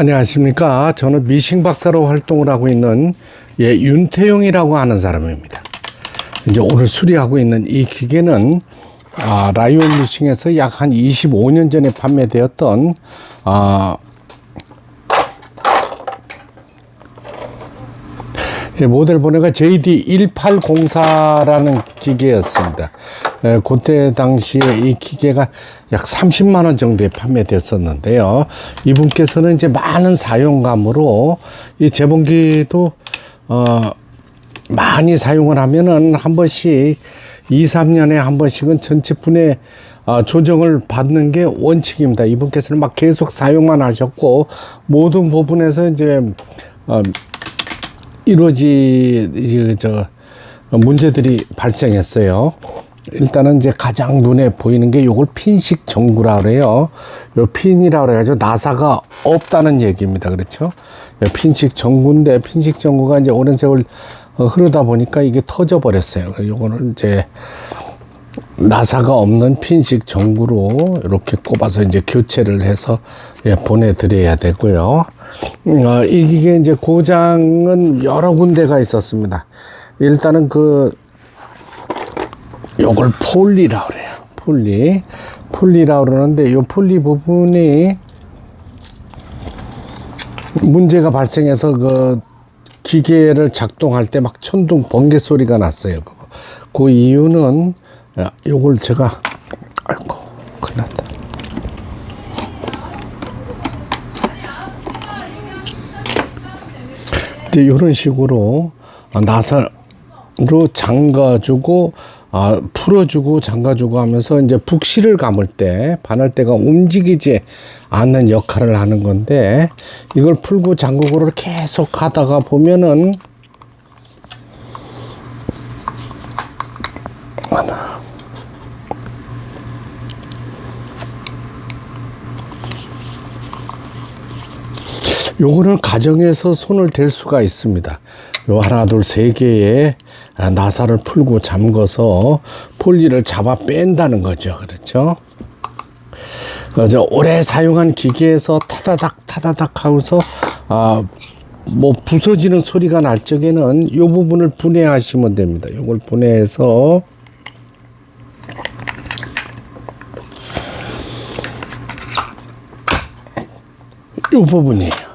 안녕하십니까. 저는 미싱 박사로 활동을 하고 있는 예, 윤태용이라고 하는 사람입니다. 이제 오늘 수리하고 있는 이 기계는 아, 라이온 미싱에서 약 한 25년 전에 판매되었던 아, 모델 번호가 JD1804라는 기계였습니다. 예, 그때 당시에 이 기계가 약 30만 원 정도에 판매됐었는데요. 이분께서는 이제 많은 사용감으로 이 재봉기도 어 많이 사용을 하면은 한 번씩 2, 3년에 한 번씩은 전체 분해 어, 조정을 받는 게 원칙입니다. 이분께서는 막 계속 사용만 하셨고 모든 부분에서 이제 어, 이루어지 저 문제들이 발생했어요. 일단은 이제 가장 눈에 보이는 게 요걸 핀식 전구라 그래요. 요 핀이라 그래가지고 나사가 없다는 얘기입니다. 그렇죠? 요 핀식 전구인데 핀식 전구가 이제 오랜 세월 어, 흐르다 보니까 이게 터져 버렸어요. 요거는 이제 나사가 없는 핀식 전구로 이렇게 꼽아서 이제 교체를 해서 예, 보내드려야 되고요. 음, 어, 이 기계 이제 고장은 여러 군데가 있었습니다. 일단은 그 요걸 폴리라 그래요. 폴리. 폴리라 그러는데 요 폴리 부분이 문제가 발생해서 그 기계를 작동할 때 막 천둥 번개 소리가 났어요. 그 이유는 야, 요걸 제가 아이고 큰일 났다. 이제 이런 식으로 나사로 잠가주고 아, 풀어주고 잠가주고 하면서 이제 북실을 감을 때 바늘대가 움직이지 않는 역할을 하는 건데 이걸 풀고 잠그고를 계속 하다가 보면은 하나 요거는 가정에서 손을 댈 수가 있습니다. 요 하나 둘 세 개의 나사를 풀고 잠궈서 폴리를 잡아 뺀다는 거죠. 그렇죠? 그래서 오래 사용한 기계에서 타다닥 타다닥 하고서 아, 뭐 부서지는 소리가 날 적에는 요 부분을 분해하시면 됩니다. 요걸 분해해서 요 부분이에요.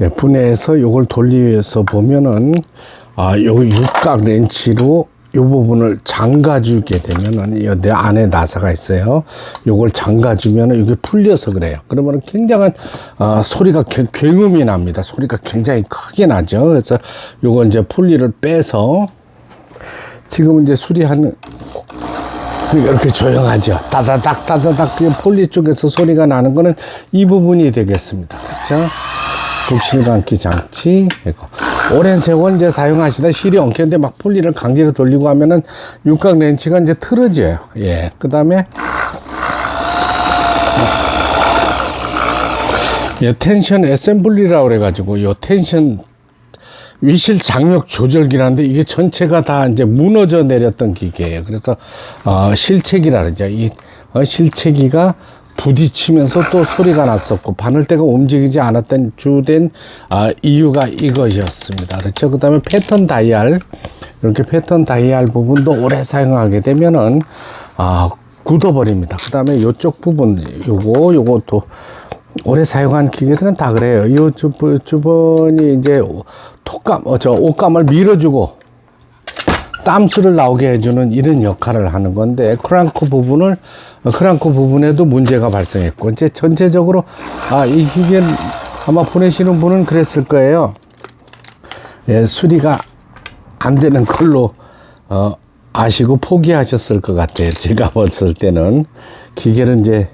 예, 분해해서 요걸 돌려서 보면은 아, 요 육각 렌치로 요 부분을 잠가주게 되면은 요 내 안에 나사가 있어요. 요걸 잠가주면은 이게 풀려서 그래요. 그러면은 굉장한 아, 소리가 개- 굉음이 납니다. 소리가 굉장히 크게 나죠. 그래서 요걸 이제 풀리를 빼서 지금 이제 수리하는 이렇게 조용하죠. 따다닥 따다닥 그 폴리 쪽에서 소리가 나는 거는 이 부분이 되겠습니다. 그렇죠? 북실 감기 장치 이거 오랜 세월 이제 사용하시다 실이 엉켰는데 막 폴리를 강제로 돌리고 하면은 육각 렌치가 이제 틀어져요. 예. 그 다음에 예, 텐션 애셈블리라고 그래가지고 요 텐션 위실 장력 조절기라는데 이게 전체가 다 이제 무너져 내렸던 기계예요. 그래서 어, 실체기라 그러죠. 이 어, 실체기가 부딪히면서 또 소리가 났었고 바늘대가 움직이지 않았던 주된 아, 이유가 이것이었습니다. 그렇죠. 그 다음에 패턴 다이얼 이렇게 패턴 다이얼 부분도 오래 사용하게 되면은 아, 굳어버립니다. 그 다음에 이쪽 부분 요거 요것도 오래 사용한 기계들은 다 그래요. 이 주변이 이제 톡감, 어, 저 옷감을 밀어주고 땀수를 나오게 해주는 이런 역할을 하는 건데 크랑크 부분을 어, 크랑크 부분에도 문제가 발생했고 이제 전체적으로 아 이 기계 아마 보내시는 분은 그랬을 거예요. 예, 수리가 안 되는 걸로 어, 아시고 포기하셨을 것 같아요. 제가 봤을 때는 기계를 이제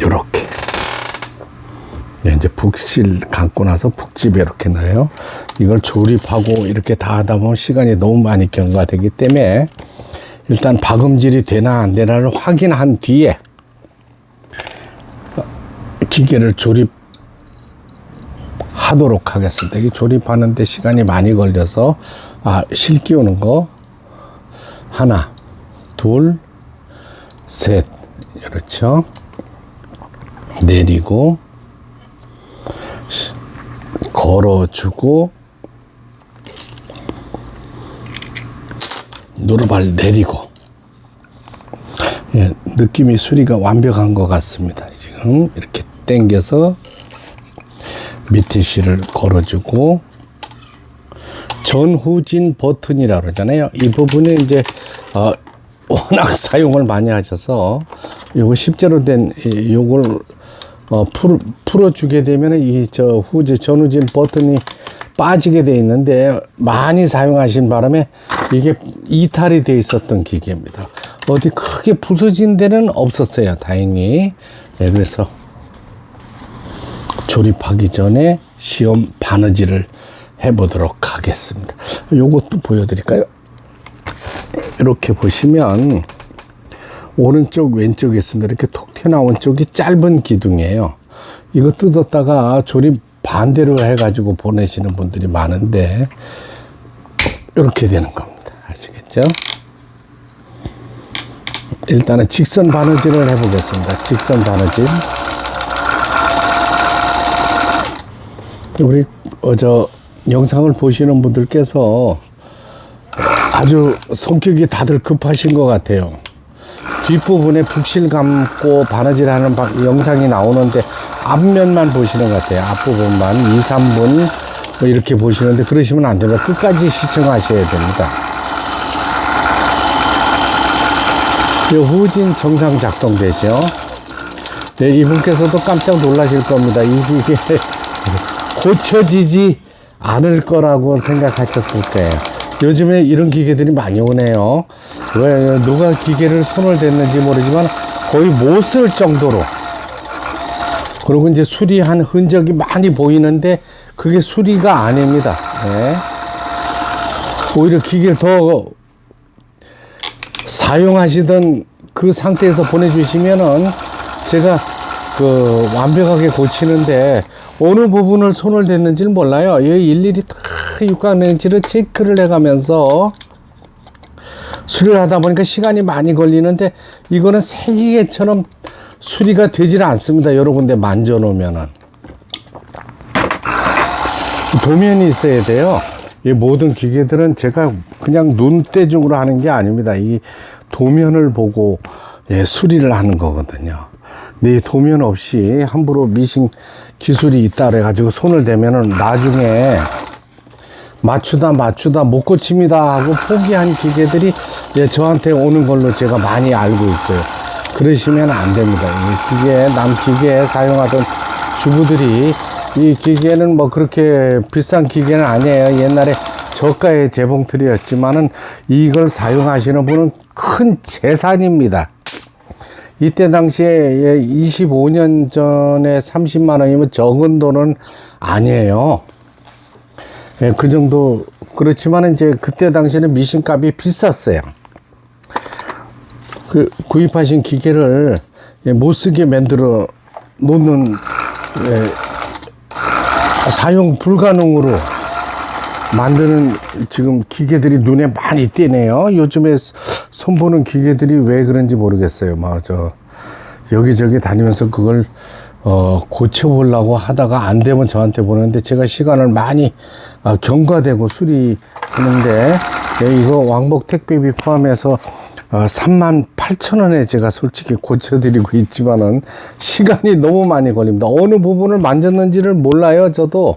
요렇게 북실 감고 나서 북집에 이렇게 넣어요. 이걸 조립하고 이렇게 다 하다 보면 시간이 너무 많이 경과되기 때문에 일단 박음질이 되나 안 되나를 확인한 뒤에 기계를 조립하도록 하겠습니다. 이 조립하는데 시간이 많이 걸려서 아, 실 끼우는 거 하나, 둘, 셋, 그렇죠. 내리고 걸어주고 노르발 내리고 예, 느낌이 수리가 완벽한 것 같습니다. 지금 이렇게 당겨서 밑에 실을 걸어주고 전후진 버튼이라고 그러잖아요. 이 부분에 이제 어, 워낙 사용을 많이 하셔서 요거 실제로 된 이- 요걸 어, 풀, 풀어주게 되면 이저 후지 전후진 버튼이 빠지게 돼 있는데 많이 사용하신 바람에 이게 이탈이 돼 있었던 기계입니다. 어디 크게 부서진 데는 없었어요. 다행히. 네, 그래서 조립하기 전에 시험 바느질을 해보도록 하겠습니다. 요것도 보여드릴까요? 이렇게 보시면 오른쪽 왼쪽에 있습니다. 이렇게 톡 튀어나온 쪽이 짧은 기둥이에요. 이거 뜯었다가 조립 반대로 해가지고 보내시는 분들이 많은데 이렇게 되는 겁니다. 아시겠죠? 일단은 직선 바느질을 해보겠습니다. 직선 바느질. 우리 어, 저 영상을 보시는 분들께서 아주 성격이 다들 급하신 것 같아요. 뒷부분에 북실 감고 바느질하는 바- 영상이 나오는데 앞면만 보시는 것 같아요. 앞부분만 2, 3분 뭐 이렇게 보시는데 그러시면 안 됩니다. 끝까지 시청하셔야 됩니다. 이 후진 정상 작동되죠. 네, 이분께서도 깜짝 놀라실 겁니다. 이게 고쳐지지 않을 거라고 생각하셨을 거예요. 요즘에 이런 기계들이 많이 오네요. 왜 누가 기계를 손을 댔는지 모르지만 거의 못 쓸 정도로. 그리고 이제 수리한 흔적이 많이 보이는데 그게 수리가 아닙니다. 네. 오히려 기계를 더 사용하시던 그 상태에서 보내주시면은 제가 그 완벽하게 고치는데 어느 부분을 손을 댔는지는 몰라요. 이 일일이 다 육각렌치를 체크를 해가면서 수리를 하다 보니까 시간이 많이 걸리는데 이거는 세기계처럼 수리가 되질 않습니다. 여러 군데 만져놓으면은. 도면이 있어야 돼요. 이 모든 기계들은 제가 그냥 눈대중으로 하는 게 아닙니다. 이 도면을 보고 예, 수리를 하는 거거든요. 근데 이 도면 없이 함부로 미싱 기술이 있다 그래가지고 손을 대면은 나중에 맞추다 맞추다 못 고칩니다 하고 포기한 기계들이 예, 저한테 오는 걸로 제가 많이 알고 있어요. 그러시면 안 됩니다. 이 기계, 남 기계 사용하던 주부들이 이 기계는 뭐 그렇게 비싼 기계는 아니에요. 옛날에 저가의 재봉틀이었지만은 이걸 사용하시는 분은 큰 재산입니다. 이때 당시에 25년 전에 30만 원이면 적은 돈은 아니에요. 예, 그 정도 그렇지만 이제 그때 당시에는 미신값이 비쌌어요. 그 구입하신 기계를 예, 못 쓰게 만들어 놓는 예, 사용 불가능으로 만드는 지금 기계들이 눈에 많이 띄네요. 요즘에 손보는 기계들이 왜 그런지 모르겠어요. 뭐저 여기저기 다니면서 그걸 어 고쳐보려고 하다가 안 되면 저한테 보내는데 제가 시간을 많이 아, 경과되고 수리하는데 예, 이거 왕복 택배비 포함해서 어, 3만 8천 원에 제가 솔직히 고쳐드리고 있지만은 시간이 너무 많이 걸립니다. 어느 부분을 만졌는지를 몰라요, 저도.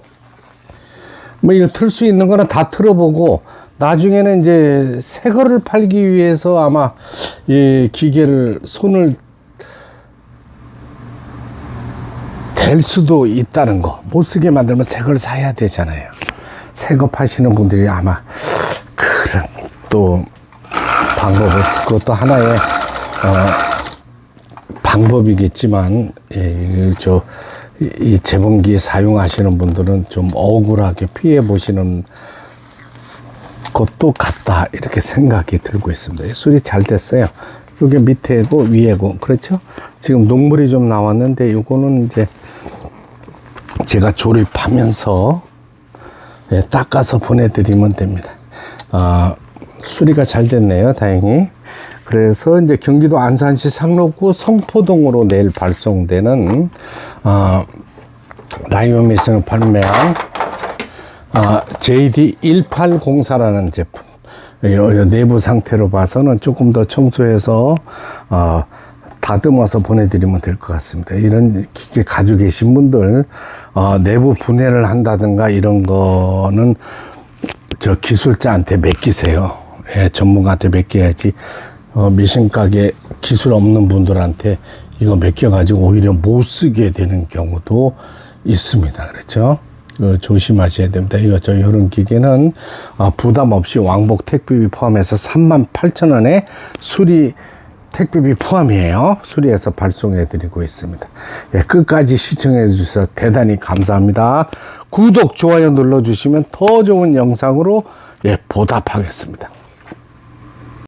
뭐 이거 틀 수 있는 거는 다 틀어보고 나중에는 이제 새 거를 팔기 위해서 아마 이 기계를 손을 댈 수도 있다는 거. 못 쓰게 만들면 새 걸 사야 되잖아요. 새 거 파시는 분들이 아마 그런 또 방법을 쓸 것도 하나의 어, 방법이겠지만 예, 저, 이- 이 재봉기 사용하시는 분들은 좀 억울하게 피해 보시는 것도 같다 이렇게 생각이 들고 있습니다. 술이 잘 됐어요. 이게 밑에고 위에고 그렇죠? 지금 녹물이 좀 나왔는데 이거는 이제 제가 조립하면서 예, 닦아서 보내드리면 됩니다. 아, 수리가 잘 됐네요, 다행히. 그래서 이제 경기도 안산시 상록구 성포동으로 내일 발송되는 어, 라이오미에서 판매한 아, JD1804라는 제품. 이 내부 상태로 봐서는 조금 더 청소해서 어, 다듬어서 보내드리면 될 것 같습니다. 이런 기계 가지고 계신 분들 어, 내부 분해를 한다든가 이런 거는 저 기술자한테 맡기세요. 예, 전문가한테 맡겨야지 어, 미신 가게 기술 없는 분들한테 이거 맡겨가지고 오히려 못 쓰게 되는 경우도 있습니다. 그렇죠? 어, 조심하셔야 됩니다. 이거 저 이런 기계는 어, 부담 없이 왕복 택배비 포함해서 38,000원에 수리 택배비 포함이에요. 수리해서 발송해 드리고 있습니다. 예, 끝까지 시청해 주셔서 대단히 감사합니다. 구독, 좋아요 눌러 주시면 더 좋은 영상으로 예, 보답하겠습니다.